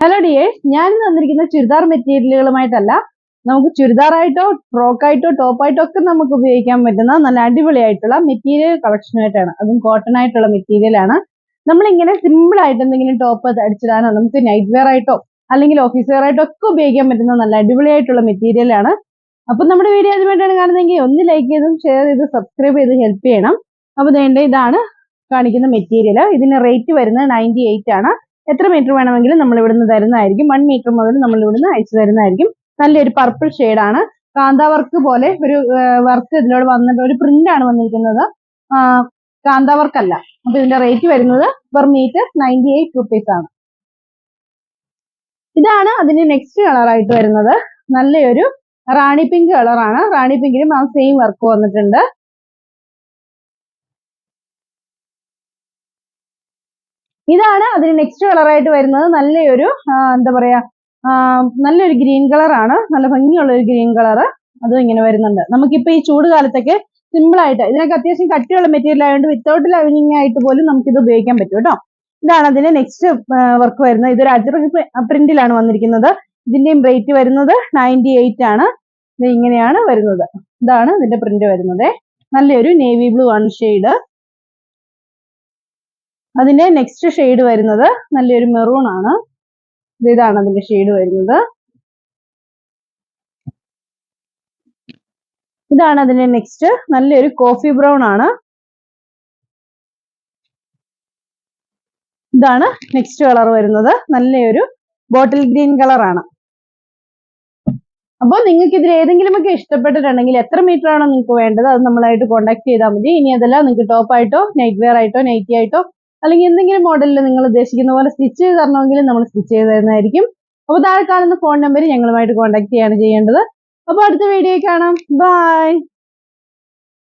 Hello dears ഞാൻ തന്നിരിക്കുന്ന ചുരിദാർ മെറ്റീരിയലുകളുമായിട്ടല്ല. നമുക്ക് ചുരിദാറായിട്ടോ ഫ്രോക്കായിട്ടോ ടോപ്പായിട്ടോ ഒക്കെ നമുക്ക് ഉപയോഗിക്കാൻ പറ്റുന്ന നല്ല അടിപൊളിയായിട്ടുള്ള മെറ്റീരിയൽ കളക്ഷനായിട്ടാണ് അതും കോട്ടൺ ആയിട്ടുള്ള മെറ്റീരിയലാണ്. നമ്മളിങ്ങനെ സിമ്പിൾ ആയിട്ട് എന്തെങ്കിലും ടോപ്പ് അടിച്ചിടാനോ നമുക്ക് നൈറ്റ് വെയർ ആയിട്ടോ അല്ലെങ്കിൽ ഓഫീസ് വെയർ ആയിട്ടോ ഒക്കെ ഉപയോഗിക്കാൻ പറ്റുന്ന നല്ല അടിപൊളിയായിട്ടുള്ള മെറ്റീരിയലാണ്. അപ്പൊ നമ്മുടെ വീഡിയോ ആദ്യമായിട്ടാണ് കാണുന്നതെങ്കിൽ ഒന്ന് ലൈക്ക് ചെയ്തും ഷെയർ ചെയ്ത് സബ്സ്ക്രൈബ് ചെയ്ത് ഹെൽപ്പ് ചെയ്യണം. അപ്പൊ വേണ്ട ഇതാണ് കാണിക്കുന്ന മെറ്റീരിയൽ ഇതിന് റേറ്റ് വരുന്നത് നയന്റി ആണ്. എത്ര മീറ്റർ വേണമെങ്കിലും നമ്മൾ ഇവിടുന്ന് തരുന്നതായിരിക്കും. വൺ മീറ്റർ മുതൽ നമ്മൾ ഇവിടുന്ന് അയച്ചു തരുന്നതായിരിക്കും. നല്ലൊരു പർപ്പിൾ ആണ്. കാന്ത വർക്ക് പോലെ ഒരു വർക്ക് ഇതിലൂടെ വന്നിട്ട് ഒരു പ്രിന്റ് ആണ് വന്നിരിക്കുന്നത്. കാന്ത വർക്ക് അല്ല. അപ്പൊ ഇതിന്റെ റേറ്റ് വരുന്നത് per metre ninety eight rupees ആണ്. ഇതാണ് അതിന്റെ നെക്സ്റ്റ് കളറായിട്ട് വരുന്നത്. നല്ലൊരു റാണി പിങ്ക് കളറാണ് റാണി പിങ്കിലും ആ സെയിം വർക്ക് വന്നിട്ടുണ്ട്. ഇതാണ് അതിന് നെക്സ്റ്റ് കളറായിട്ട് വരുന്നത്. നല്ലൊരു എന്താ പറയാ നല്ലൊരു ഗ്രീൻ കളറാണ് നല്ല ഭംഗിയുള്ള ഒരു ഗ്രീൻ കളർ അതും ഇങ്ങനെ വരുന്നുണ്ട്. നമുക്കിപ്പോ ഈ ചൂട് കാലത്തൊക്കെ സിമ്പിൾ ആയിട്ട് ഇതിനൊക്കെ അത്യാവശ്യം കട്ടിയുള്ള മെറ്റീരിയൽ ആയതുകൊണ്ട് വിത്തൗട്ട് ലൈനിങ് ആയിട്ട് പോലും നമുക്കിത് ഉപയോഗിക്കാൻ പറ്റും കേട്ടോ. ഇതാണ് അതിന്റെ നെക്സ്റ്റ് വർക്ക് വരുന്നത്. ഇതൊരു അജറക് പ്രിന്റിലാണ് വന്നിരിക്കുന്നത്. ഇതിന്റെയും റേറ്റ് വരുന്നത് നയന്റി എയ്റ്റ് ആണ്. ഇത് ഇങ്ങനെയാണ് വരുന്നത്. ഇതാണ് ഇതിന്റെ പ്രിന്റ് വരുന്നത്. നല്ലൊരു നേവി ബ്ലൂ ആണ് ഷെയ്ഡ് അതിന്റെ നെക്സ്റ്റ് ഷെയ്ഡ് വരുന്നത് നല്ലൊരു മെറൂൺ ആണ്. ഇതാണ് അതിന്റെ ഷെയ്ഡ് വരുന്നത്. ഇതാണ് അതിന്റെ നെക്സ്റ്റ് നല്ലൊരു കോഫി ബ്രൗൺ ആണ്. ഇതാണ് നെക്സ്റ്റ് കളർ വരുന്നത്. നല്ലൊരു ബോട്ടിൽ ഗ്രീൻ കളർ ആണ്. അപ്പോൾ നിങ്ങൾക്ക് ഇതിൽ ഏതെങ്കിലുമൊക്കെ ഇഷ്ടപ്പെട്ടിട്ടുണ്ടെങ്കിൽ എത്ര മീറ്റർ ആണോ നിങ്ങൾക്ക് വേണ്ടത് അത് നമ്മളായിട്ട് കോൺടാക്ട് ചെയ്താൽ മതി. ഇനി അതല്ല നിങ്ങൾക്ക് ടോപ്പ് ആയിട്ടോ നൈറ്റ് വെയർ ആയിട്ടോ നൈറ്റി ആയിട്ടോ അല്ലെങ്കിൽ എന്തെങ്കിലും മോഡലിൽ നിങ്ങൾ ഉദ്ദേശിക്കുന്ന പോലെ സ്റ്റിച്ച് ചെയ്ത് തരണമെങ്കിൽ നമ്മൾ സ്റ്റിച്ച് ചെയ്ത് തരുന്നതായിരിക്കും. അപ്പോൾ താഴെ കാണുന്ന ഫോൺ നമ്പർ ഞങ്ങളുമായിട്ട് കോൺടാക്ട് ചെയ്യാണ് ചെയ്യേണ്ടത്. അപ്പോൾ അടുത്ത വീഡിയോ കാണാം. ബൈ